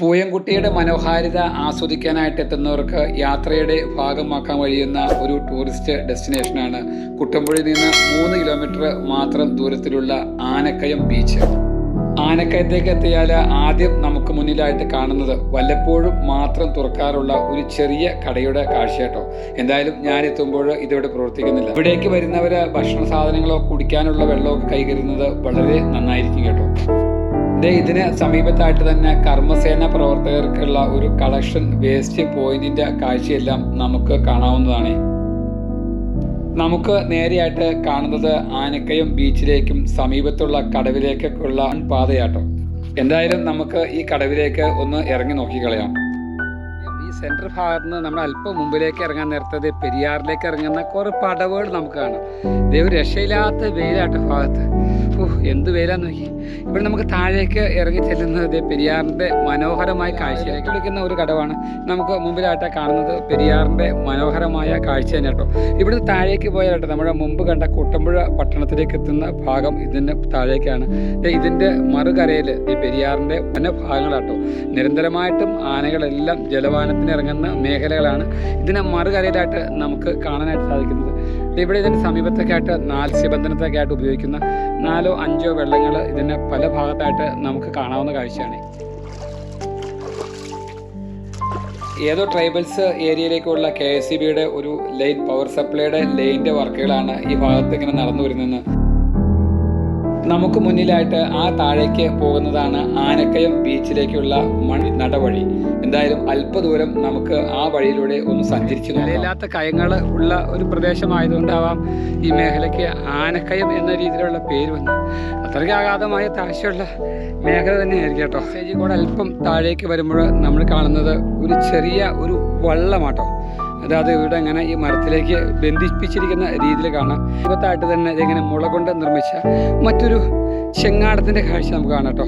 പൂയംകുട്ടിയുടെ മനോഹാരിത ആസ്വദിക്കാനായിട്ട് എത്തുന്നവർക്ക് യാത്രയുടെ ഭാഗമാക്കാൻ കഴിയുന്ന ഒരു ടൂറിസ്റ്റ് ഡെസ്റ്റിനേഷനാണ് കുട്ടമ്പുഴയിൽ നിന്ന് മൂന്ന് കിലോമീറ്റർ മാത്രം ദൂരത്തിലുള്ള ആനക്കയം ബീച്ച്. ആനക്കയത്തേക്ക് എത്തിയാൽ ആദ്യം നമുക്ക് മുന്നിലായിട്ട് കാണുന്നത് വല്ലപ്പോഴും മാത്രം തുറക്കാറുള്ള ഒരു ചെറിയ കടയുടെ കാഴ്ചയാട്ടോ. എന്തായാലും ഞാൻ എത്തുമ്പോൾ ഇതിവിടെ പ്രവർത്തിക്കുന്നില്ല. ഇവിടേക്ക് വരുന്നവർ ഭക്ഷണ സാധനങ്ങളോ കുടിക്കാനുള്ള വെള്ളമോ കൈകരുന്നത് വളരെ നന്നായിരിക്കും കേട്ടോ. ദേ ഇതിന് സമീപത്തായിട്ട് തന്നെ കർമ്മസേന പ്രവർത്തകർക്കുള്ള ഒരു കളക്ഷൻ വേസ്റ്റ് പോയിന്റിന്റെ കാഴ്ചയെല്ലാം നമുക്ക് കാണാവുന്നതാണ്. നമുക്ക് നേരെയായിട്ട് കാണുന്നത് ആനക്കയം ബീച്ചിലേക്കും സമീപത്തുള്ള കടവിലേക്കൊക്കെയുള്ള പാതയാട്ടോ. എന്തായാലും നമുക്ക് ഈ കടവിലേക്ക് ഒന്ന് ഇറങ്ങി നോക്കിക്കളയാം. ഈ സെൻട്രൽ ഭാഗത്ത് നിന്ന് നമ്മൾ അല്പം മുമ്പിലേക്ക് ഇറങ്ങാൻ നേരത്തത് പെരിയാറിലേക്ക് ഇറങ്ങുന്ന കുറേ പടവുകൾ നമുക്ക് കാണാം. ദൈവം രക്ഷയില്ലാത്ത വെയിലാട്ട ഭാഗത്ത്. എന്ത് വേല നോക്കി. ഇവിടെ നമുക്ക് താഴേക്ക് ഇറങ്ങി ചെല്ലുന്നത് പെരിയാറിന്റെ മനോഹരമായ കാഴ്ചയിലേക്ക് വിളിക്കുന്ന ഒരു കടവാണ്. നമുക്ക് മുമ്പിലായിട്ട് കാണുന്നത് പെരിയാറിന്റെ മനോഹരമായ കാഴ്ച തന്നെ കേട്ടോ. ഇവിടുന്ന് താഴേക്ക് പോയാലട്ടോ നമ്മുടെ മുമ്പ് കണ്ട കുട്ടമ്പുഴ പട്ടണത്തിലേക്ക് എത്തുന്ന ഭാഗം ഇതിന്റെ താഴേക്കാണ്. ഇതിന്റെ ഇതിന്റെ മറുകരയിൽ ഈ പെരിയാറിന്റെ വന ഭാഗങ്ങളാട്ടോ നിരന്തരമായിട്ടും ആനകളെല്ലാം ജലവാനത്തിന് ഇറങ്ങുന്ന മേഖലകളാണ് ഇതിനെ മറുകരയിലായിട്ട് നമുക്ക് കാണാനായിട്ട് സാധിക്കുന്നത്. ഇവിടെ ഇതിന് സമീപത്തൊക്കെയായിട്ട് ആയിട്ട് ഉപയോഗിക്കുന്ന നാലോ അഞ്ചോ വെള്ളങ്ങൾ ഇതിന് പല ഭാഗത്തായിട്ട് നമുക്ക് കാണാവുന്ന കാഴ്ചയാണ്. ഏതോ ട്രൈബൽസ് ഏരിയയിലേക്കുള്ള കെ എസ് സി ബിയുടെ ഒരു ലൈൻ പവർ സപ്ലൈയുടെ ലൈനിന്റെ വർക്കുകളാണ് ഈ ഭാഗത്ത് ഇങ്ങനെ നടന്നു വരുന്നത് നമുക്ക് മുന്നിലായിട്ട് ആ താഴേക്ക് പോകുന്നതാണ് ആനക്കയം ബീച്ചിലേക്കുള്ള മൺ നടവഴി. എന്തായാലും അല്പദൂരം നമുക്ക് ആ വഴിയിലൂടെ ഒന്ന് സഞ്ചരിച്ചു ഇല്ലാത്ത കയങ്ങൾ ഉള്ള ഒരു പ്രദേശമായതുകൊണ്ടാവാം ഈ മേഖലയ്ക്ക് ആനക്കയം എന്ന രീതിയിലുള്ള പേര് വന്നു അത്രയ്ക്ക് ആഘാതമായ താഴ്ചയുള്ള മേഖല തന്നെയായിരിക്കും കേട്ടോ. സ്റ്റേജിൽ കൂടെ അല്പം താഴേക്ക് വരുമ്പോൾ നമ്മൾ കാണുന്നത് ഒരു ചെറിയ ഒരു വള്ളമാട്ടോ. അതായത് ഇവിടെ ഇങ്ങനെ ഈ മരത്തിലേക്ക് ബന്ധിപ്പിച്ചിരിക്കുന്ന രീതിയിൽ കാണാം മുഖത്തായിട്ട് തന്നെ ഇതിങ്ങനെ മുള കൊണ്ട് നിർമ്മിച്ച മറ്റൊരു ചെങ്ങാടത്തിന്റെ കാഴ്ച നമുക്ക് കാണാം കേട്ടോ.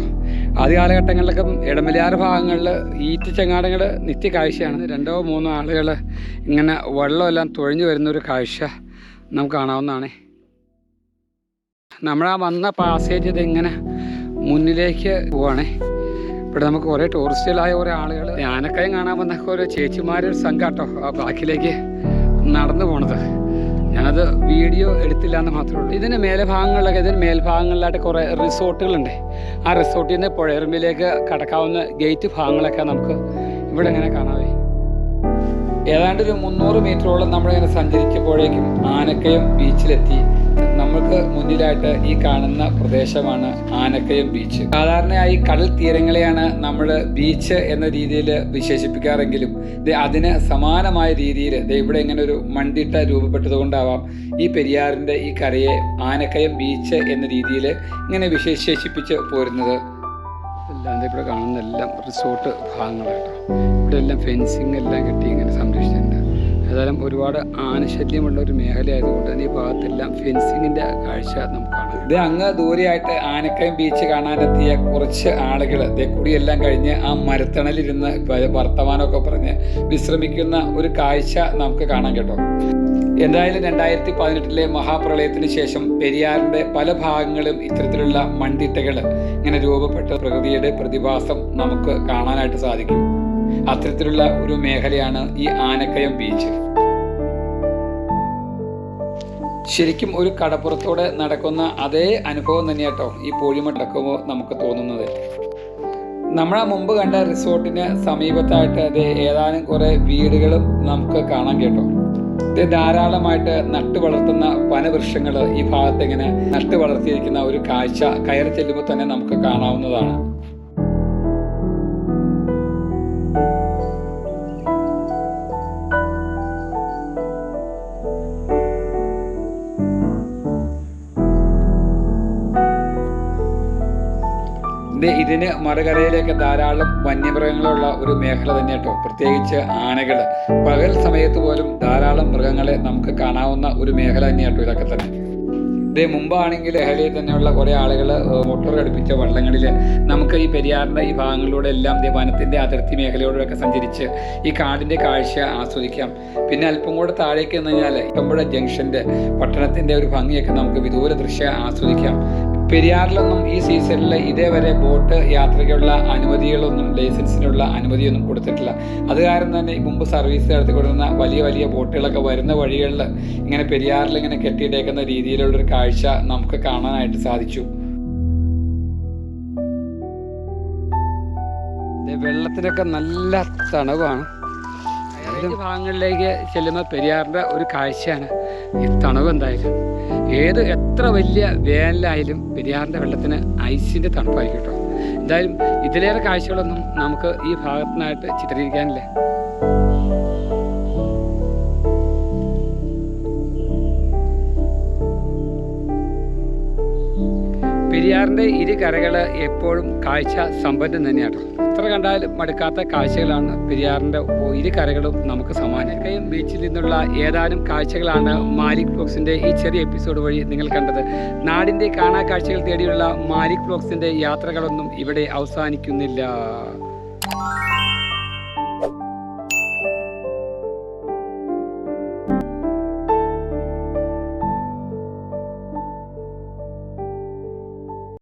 ആദ്യ കാലഘട്ടങ്ങളിലൊക്കെ ഇടമലയാറ് ഭാഗങ്ങളിൽ ഈറ്റ് ചെങ്ങാടങ്ങൾ നിത്യ കാഴ്ചയാണ്. രണ്ടോ മൂന്നോ ആളുകൾ ഇങ്ങനെ വെള്ളമെല്ലാം തുഴഞ്ഞു വരുന്നൊരു കാഴ്ച നമുക്ക് കാണാവുന്നതാണ്. നമ്മളാ വന്ന പാസേജ് ഇതിങ്ങനെ മുന്നിലേക്ക് പോവാണേ. ഇവിടെ നമുക്ക് കുറേ ടൂറിസ്റ്റുകളായ കുറേ ആളുകൾ. ആനക്കയം കാണാൻ വന്ന കുറേ ചേച്ചിമാരൊരു സംഘാട്ടോ ആ ബാക്കിലേക്ക് നടന്നു പോണത്. ഞാനത് വീഡിയോ എടുത്തില്ല എന്ന് മാത്രമേ ഉള്ളൂ. ഇതിന് മേലെ ഭാഗങ്ങളിലൊക്കെ ഇതിന് മേൽഭാഗങ്ങളിലായിട്ട് കുറേ റിസോർട്ടുകളുണ്ട്. ആ റിസോർട്ടിൽ നിന്ന് പുഴയറമ്പിലേക്ക് കടക്കാവുന്ന ഗേറ്റ് ഭാഗങ്ങളൊക്കെ നമുക്ക് ഇവിടെ ഇങ്ങനെ കാണാവേ. ഏതാണ്ട് ഒരു മുന്നൂറ് മീറ്ററോളം നമ്മളിങ്ങനെ സഞ്ചരിച്ചപ്പോഴേക്കും ആനക്കയം ബീച്ചിലെത്തി നമുക്ക് മുന്നിലായിട്ട് ഈ കാണുന്ന പ്രദേശമാണ് ആനക്കയം ബീച്ച് സാധാരണയായി കടൽ തീരങ്ങളെയാണ് നമ്മൾ ബീച്ച് എന്ന രീതിയിൽ വിശേഷിപ്പിക്കാറെങ്കിലും അതിന് സമാനമായ രീതിയിൽ ഇവിടെ ഇങ്ങനെ ഒരു മണ്ടിട്ട രൂപപ്പെട്ടതുകൊണ്ടാവാം ഈ പെരിയാറിന്റെ ഈ കരയെ ആനക്കയം ബീച്ച് എന്ന രീതിയിൽ ഇങ്ങനെ വിശേഷിപ്പിച്ച് പോരുന്നത്. എല്ലാം ഇവിടെ കാണുന്ന എല്ലാം റിസോർട്ട് ഭാഗങ്ങളാട്ടോ. ഇവിടെ എല്ലാം ഫെൻസിങ് എല്ലാം കെട്ടി ഇങ്ങനെ സംരക്ഷിച്ചിട്ടുണ്ട്. ഏതായാലും ഒരുപാട് ആനശല്യമുള്ള ഒരു മേഖല ആയതുകൊണ്ട് തന്നെ ഈ ഭാഗത്തെല്ലാം ഫെൻസിങ്ങിന്റെ കാഴ്ച നമുക്ക് കാണാം. ഇത് അങ്ങ് ദൂരെയായിട്ട് ആനക്കയം ബീച്ച് കാണാനെത്തിയ കുറച്ച് ആളുകൾ. കൂടിയെല്ലാം കഴിഞ്ഞ് ആ മരത്തണലിരുന്ന് വർത്തമാനമൊക്കെ പറഞ്ഞ് വിശ്രമിക്കുന്ന ഒരു കാഴ്ച നമുക്ക് കാണാൻ കേട്ടോ. എന്തായാലും രണ്ടായിരത്തി പതിനെട്ടിലെ മഹാപ്രളയത്തിന് ശേഷം പെരിയാറിന്റെ പല ഭാഗങ്ങളും ഇത്തരത്തിലുള്ള മൺതിട്ടകൾ ഇങ്ങനെ രൂപപ്പെട്ട പ്രകൃതിയുടെ പ്രതിഭാസം നമുക്ക് കാണാനായിട്ട് സാധിക്കും. അത്തരത്തിലുള്ള ഒരു മേഖലയാണ് ഈ ആനക്കയം ബീച്ച്. ശരിക്കും ഒരു കടപ്പുറത്തോടെ നടക്കുന്ന അതേ അനുഭവം തന്നെയാട്ടോ ഈ പൂഴിമട്ടക്കുമ്പോൾ നമുക്ക് തോന്നുന്നത്. നമ്മൾ ആ മുമ്പ് കണ്ട റിസോർട്ടിന് സമീപത്തായിട്ട് അത് ഏതാനും കുറേ വീടുകളും നമുക്ക് കാണാൻ കേട്ടോ. ഇത് ധാരാളമായിട്ട് നട്ടു വളർത്തുന്ന വനവൃക്ഷങ്ങൾ ഈ ഭാഗത്ത് ഇങ്ങനെ നട്ടു വളർത്തിയിരിക്കുന്ന ഒരു കാഴ്ച കയറി ചെല്ലുമ്പോൾ തന്നെ നമുക്ക് കാണാവുന്നതാണ്. ഇതിന് മറുകരയിലേക്ക് ധാരാളം വന്യമൃഗങ്ങളുള്ള ഒരു മേഖല തന്നെ കേട്ടോ പ്രത്യേകിച്ച് ആനകൾ. പകൽ സമയത്ത് പോലും ധാരാളം മൃഗങ്ങളെ നമുക്ക് കാണാവുന്ന ഒരു മേഖല തന്നെ കേട്ടോ ഇതൊക്കെ തന്നെ. ഇതേ മുമ്പാണെങ്കിൽ ലഹരിയിൽ തന്നെയുള്ള കുറേ ആളുകൾ മോട്ടോർ ഘടിപ്പിച്ച വള്ളങ്ങളിൽ നമുക്ക് ഈ പെരിയാറിന്റെ ഈ ഭാഗങ്ങളിലൂടെ എല്ലാം ഇതേ വനത്തിന്റെ അതിർത്തി മേഖലയോടൊക്കെ സഞ്ചരിച്ച് ഈ കാടിന്റെ കാഴ്ച ആസ്വദിക്കാം. പിന്നെ അല്പം കൂടെ താഴേക്ക് എന്ന് കഴിഞ്ഞാൽ ഇപ്പമ്പുഴ ജംഗ്ഷന്റെ പട്ടണത്തിന്റെ ഒരു ഭംഗിയൊക്കെ നമുക്ക് വിദൂര ദൃശ്യം ആസ്വദിക്കാം. പെരിയാറിലൊന്നും ഈ സീസണിൽ ഇതേവരെ ബോട്ട് യാത്രയ്ക്കുള്ള അനുമതികളൊന്നും ലൈസൻസിനുള്ള അനുമതിയൊന്നും കൊടുത്തിട്ടില്ല. അത് കാരണം തന്നെ മുമ്പ് സർവീസ് നടത്തിക്കൊണ്ടിരുന്ന വലിയ വലിയ ബോട്ടുകളൊക്കെ വരുന്ന വഴികളിൽ ഇങ്ങനെ പെരിയാറിൽ ഇങ്ങനെ കെട്ടിയിട്ടേക്കുന്ന രീതിയിലുള്ളൊരു കാഴ്ച നമുക്ക് കാണാനായിട്ട് സാധിച്ചു. വെള്ളത്തിനൊക്കെ നല്ല തണവാണ്. ഭാഗങ്ങളിലേക്ക് ചെല്ലുന്ന പെരിയാറിന്റെ ഒരു കാഴ്ചയാണ് ഈ തണുവ് എന്തായാലും ഏത് എത്ര വലിയ വേനലായാലും പെരിയാറിന്റെ വെള്ളത്തിന് ഐസിന്റെ തണുപ്പായിരിക്കും കേട്ടോ. എന്തായാലും ഇതിലേറെ കാഴ്ചകളൊന്നും നമുക്ക് ഈ ഭാഗത്തിനായിട്ട് ചിത്രീകരിക്കാനില്ല. പെരിയാറിന്റെ ഇരു കരകൾ എപ്പോഴും കാഴ്ച സമ്പന്നം തന്നെയാണ്. എത്ര കണ്ടാലും മടുക്കാത്ത കാഴ്ചകളാണ് പെരിയാറിന്റെ ഇരു കരകളും നമുക്ക് സമാനക്കയും ബീച്ചിൽ നിന്നുള്ള ഏതാനും കാഴ്ചകളാണ് മാലിക് ബ്ലോക്സിന്റെ ഈ ചെറിയ എപ്പിസോഡ് വഴി നിങ്ങൾ കണ്ടത്. നാടിന്റെ കാണാ കാഴ്ചകൾ തേടിയുള്ള മാലിക് ബ്ലോക്സിന്റെ യാത്രകളൊന്നും ഇവിടെ അവസാനിക്കുന്നില്ല.